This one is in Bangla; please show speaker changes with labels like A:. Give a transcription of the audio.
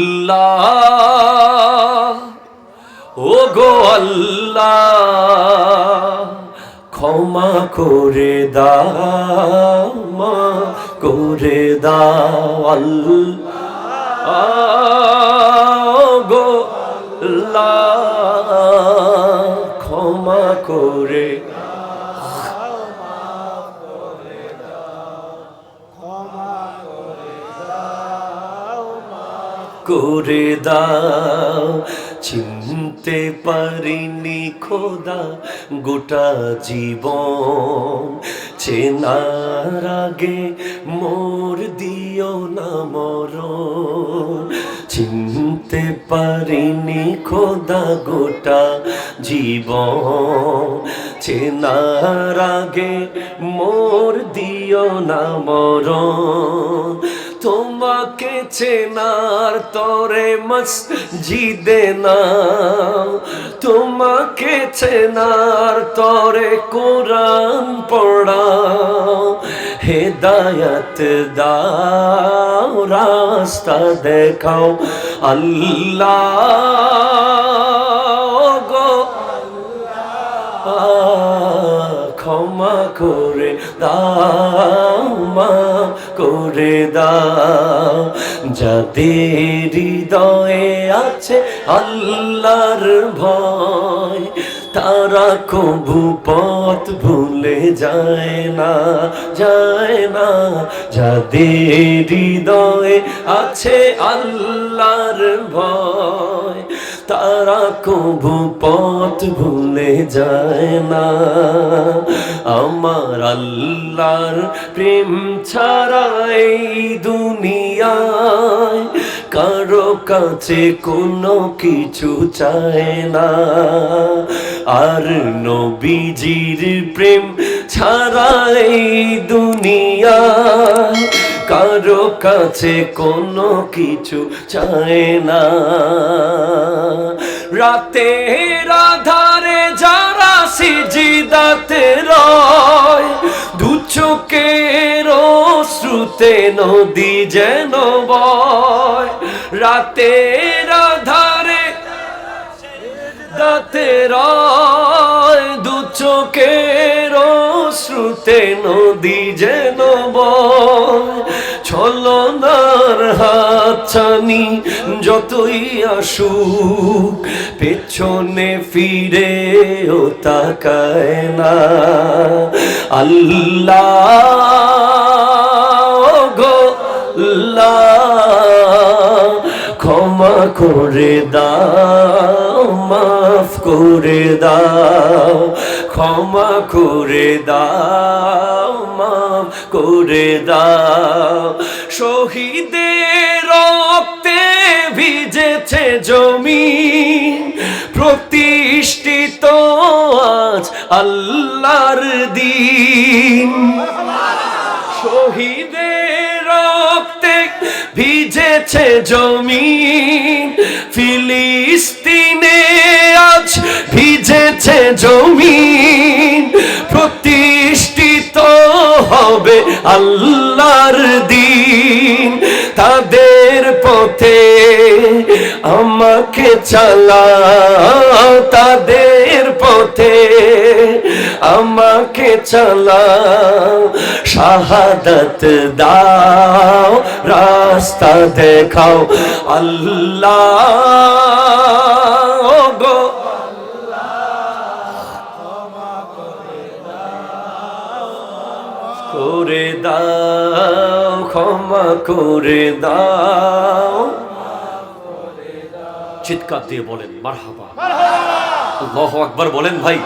A: আল্লাহ। ও গো আল্লাহ ক্ষমা করে দাও করে দাও আল্লাহ। করে দাও। চিনতে পারিনি খোদা গোটা জীবন। চেনার আগে মোর দিও না মরণ। চিনতে পারিনি খোদা গোটা জীবন। চেনার আগে মোর দিও না মরণ। তোমাকে চেনার তরে মসজিদে না তোমাকে চেনার তরে কোরআন পড়াও। হেদায়ত দাও, রাস্তা দেখাও। আল্লাহ গো। ক্ষমা করে দাও, মা করে দাও। যাদের হৃদয়ে আছে আল্লাহর ভয়, তারা কবু পথ ভুলে যায় না যায় না। যাদের হৃদয়ে আছে আল্লাহর ভয় তারা কবু পথ ভুলে যায় না। আমার আল্লাহর প্রেম ছাড়া এই দুনিয়ায় কারও কাছে কোনো কিছু চায় না। আর নবীজির প্রেম ছাড়া এই দুনিয়ায় কারও কাছে কোনো কিছু চায় না। রাতের আধারে যারা সিজিদাতে রয়, দু চোখের শ্রুতে নদী যেন বয়। রাতের আধারে দাতে রয়, দু চোখের শ্রুতে নদী যেন বয়। ছলনার হাতছানি, যতই আসুক, পেছনে ফিরে ও তাকায় না। আল্লাহ গো ক্ষমা করে দাও, মাফ করে দাও, ক্ষমা করে দাও। করে দাও। শহীদের রক্তে ভিজেছে জমি, প্রতিষ্ঠিত আজ আল্লাহর দিন। শহীদের রক্তে ভিজেছে জমি, ফিলিস্তিনে আজ ভিজেছে জমি হবে আল্লাহর দিন তাদের পথে আমাকে চালাও, তাদের পথে আমাকে চালাও, শাহাদত দাও, রাস্তা দেখাও, আল্লাহ করে দাও ক্ষমা করে দাও। চিৎকার দিয়ে বলেন মারহাবা। আল্লাহ আকবার বলেন ভাই।